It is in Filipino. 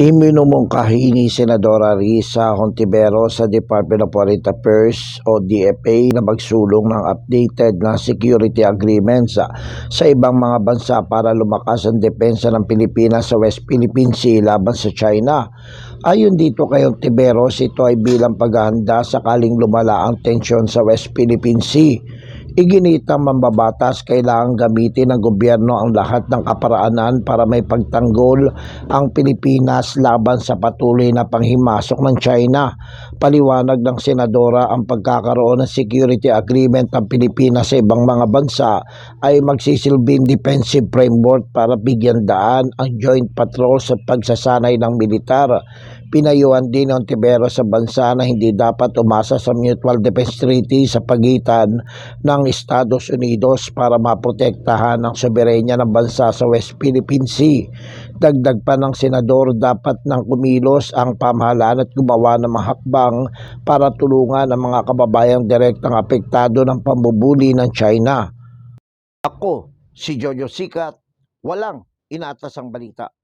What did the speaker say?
Iminumungkahi ni Senadora Risa Hontiveros sa Department of Foreign Affairs o DFA na magsulong ng updated na security agreements sa, sa ibang mga bansa para lumakas ang depensa ng Pilipinas sa West Philippine Sea laban sa China. Ayon dito kay Hontiveros, ito ay bilang paghahanda sakaling lumala ang tensyon sa West Philippine Sea. Iginitang mambabatas kailangang gamitin ng gobyerno ang lahat ng kaparaanan para may pagtanggol ang Pilipinas laban sa patuloy na panghimasok ng China. Paliwanag ng Senadora ang pagkakaroon ng security agreement ng Pilipinas sa ibang mga bansa ay magsisilbing defensive framework para bigyan daan ang joint patrols at pagsasanay ng militar. Pinayuhan din ng Tibero sa bansa na hindi dapat umasa sa mutual defense treaty sa pagitan ng Estados Unidos para maprotektahan ang soberenya ng bansa sa West Philippine Sea. Dagdag pa ng senador dapat nang kumilos ang pamahalaan at gumawa ng mga para tulungan ang mga kababayang direktang apektado ng pambubuli ng China. Ako, si Jojo Sikat, walang inatas ang balita.